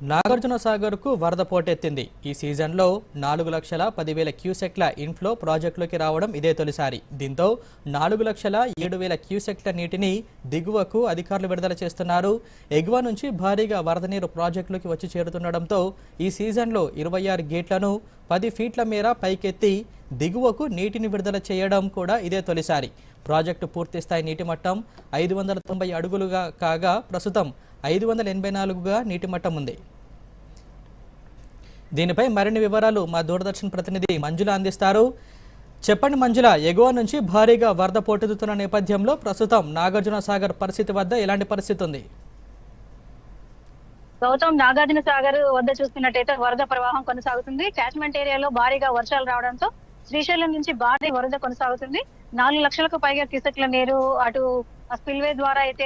నాగార్జున సాగర్కు వరద పోటెత్తింది. ఈ సీజన్లో నాలుగు లక్షల పదివేల క్యూసెక్ల ఇన్ఫ్లో ప్రాజెక్టులోకి రావడం ఇదే తొలిసారి. దీంతో నాలుగు లక్షల ఏడు వేల క్యూసెక్ల నీటిని దిగువకు అధికారులు విడుదల చేస్తున్నారు. ఎగువ నుంచి భారీగా వరద నీరు ప్రాజెక్టులోకి వచ్చి చేరుతుండడంతో ఈ సీజన్లో ఇరవై ఆరు గేట్లను పది ఫీట్ల మేర పైకెత్తి దిగువకు నీటిని విడుదల చేయడం కూడా ఇదే తొలిసారి. ప్రాజెక్టు పూర్తి స్థాయి నీటి మట్టం ఐదు వందల తొంభై అడుగులుగా కాగా ప్రస్తుతం ఐదు వందల ఎనభై నాలుగుగా నీటి మట్టం ఉంది. దీనిపై మరిన్ని వివరాలు మా దూరదర్శన్ ప్రతినిధి మంజుల అందిస్తారు. చెప్పండి మంజుల ఎగువ నుంచి భారీగా వరద పోటెత్తుతున్న నేపథ్యంలో ప్రస్తుతం నాగార్జున సాగర్ పరిస్థితి వద్ద ఎలాంటి పరిస్థితి ఉంది? గౌతమ్ నాగార్జున సాగర్ వద్ద చూస్తున్నట్టయితే వరద ప్రవాహం కొనసాగుతుంది. క్యాచ్మెంట్ ఏరియాలో భారీగా వర్షాలు రావడంతో శ్రీశైలం నుంచి భారీ వరద కొనసాగుతుంది. నాలుగు లక్షలకు పైగా కిసకుల నీరు అటు స్పిల్వే ద్వారా అయితే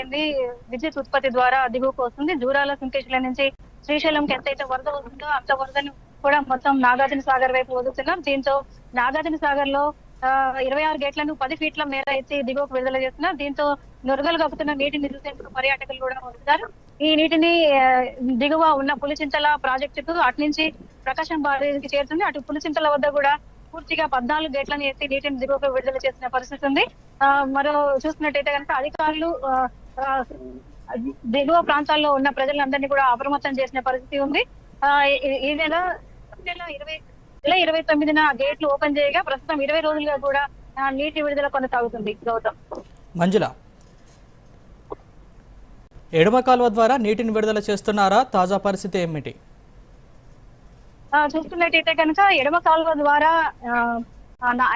విద్యుత్ ఉత్పత్తి ద్వారా దిగువకు వస్తుంది. దూరాల సుంకేశ్వర నుంచి శ్రీశైలంకి ఎంతైతే వరద వస్తుందో అంత వరదను కూడా మొత్తం నాగార్జున సాగర్ వైపు వదులుతున్నాం. దీంతో నాగార్జున సాగర్లో ఆ, ఇరవై ఆరు గేట్లను పది ఫీట్ల మేర ఎత్తి దిగువకు విడుదల చేస్తున్నారు దీంతో నురగలు కప్పుతున్న నీటిని చూసేందుకు పర్యాటకులు కూడా వస్తున్నారు ఈ నీటిని దిగువ ఉన్న పులిచింతల ప్రాజెక్టుకు అటు నుంచి ప్రకాశం బారీకి చేరుతుంది. అటు పులిచింతల వద్ద కూడా పూర్తిగా పద్నాలుగు గేట్లను ఎత్తి నీటిని దిగువకు విడుదల చేసిన పరిస్థితి ఉంది. ఆ, మరో చూసినట్టయితే కనుక అధికారులు దిగువ ప్రాంతాల్లో ఉన్న ప్రజలందరినీ కూడా అప్రమత్తం చేసిన పరిస్థితి ఉంది. ఆ, ఈ- నెల నెల ఇరవై నెల ఇరవై తొమ్మిదిన గేట్లు ఓపెన్ చేయగా ప్రస్తుతం ఇరవై రోజులుగా కూడా నీటి విడుదల కొనసాగుతుంది గౌతమ్. మంజుల. ఎడమ కాలువ ద్వారా నీటిని విడుదల చేస్తున్నారా? తాజా పరిస్థితి ఏమిటి? ఆ, చూస్తున్నట్టయితే కనుక ఎడమ కాలువ ద్వారా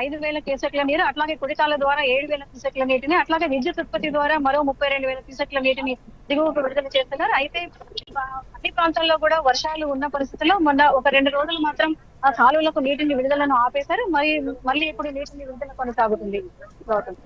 ఐదు వేల క్యూసెక్ల నీరు అట్లాగే కుడికాల ద్వారా ఏడు వేల క్యూసెక్ల నీటిని అట్లాగే విద్యుత్ ఉత్పత్తి ద్వారా మరో ముప్పై రెండు వేల క్యూసెక్ల నీటిని దిగువకు విడుదల చేస్తున్నారు. అయితే అన్ని ప్రాంతాల్లో కూడా వర్షాలు ఉన్న పరిస్థితుల్లో మొన్న ఒక రెండు రోజులు మాత్రం ఆ కాలువలకు నీటిని విడుదలను ఆపేశారు. మరి మళ్ళీ ఇప్పుడు నీటిని విడుదల కొనసాగుతుంది. గౌతమ్